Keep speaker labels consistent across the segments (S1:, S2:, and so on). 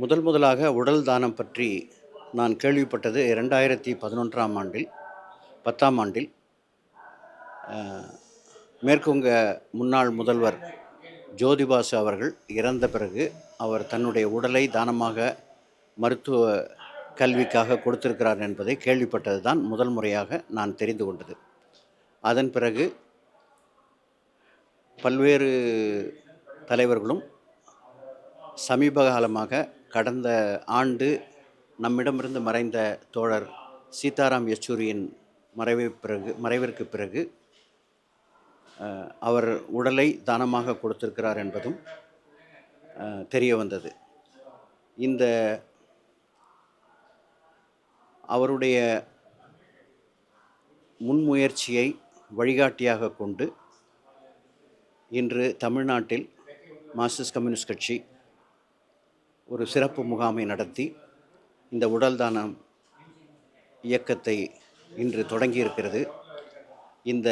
S1: முதல் முதலாக உடல் தானம் பற்றி நான் கேள்விப்பட்டது இரண்டாயிரத்தி பதினொன்றாம் ஆண்டில் பத்தாம் ஆண்டில். மேற்குவங்க முன்னாள் முதல்வர் ஜோதிபாசு அவர்கள் இறந்த பிறகு அவர் தன்னுடைய உடலை தானமாக மருத்துவ கல்விக்காக கொடுத்திருக்கிறார் என்பதை கேள்விப்பட்டது தான் முதல் முறையாக நான் தெரிந்து கொண்டது. அதன் பிறகு பல்வேறு தலைவர்களும் சமீப காலமாக கடந்த ஆண்டு நம்மிடமிருந்து மறைந்த தோழர் சீதாராம் யெச்சூரியின் மறைவை பிறகு மறைவிற்கு பிறகு அவர் உடலை தானமாக கொடுத்திருக்கிறார் என்பதும் தெரிய வந்தது. இந்த அவருடைய முன்முயற்சியை வழிகாட்டியாக கொண்டு இன்று தமிழ்நாட்டில் மார்க்சிஸ்ட் கம்யூனிஸ்ட் கட்சி ஒரு சிறப்பு முகாமை நடத்தி இந்த உடல் தானம் இயக்கத்தை இன்று தொடங்கியிருக்கிறது. இந்த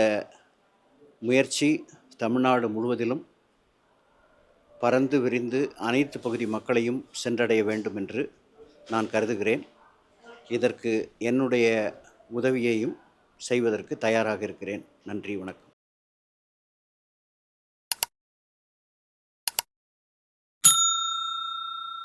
S1: முயற்சி தமிழ்நாடு முழுவதிலும் பறந்து விரிந்து அனைத்து பகுதி மக்களையும் சென்றடைய வேண்டும் என்று நான் கருதுகிறேன். இதற்கு என்னுடைய உதவியையும் செய்வதற்கு தயாராக இருக்கிறேன். நன்றி வணக்கம்.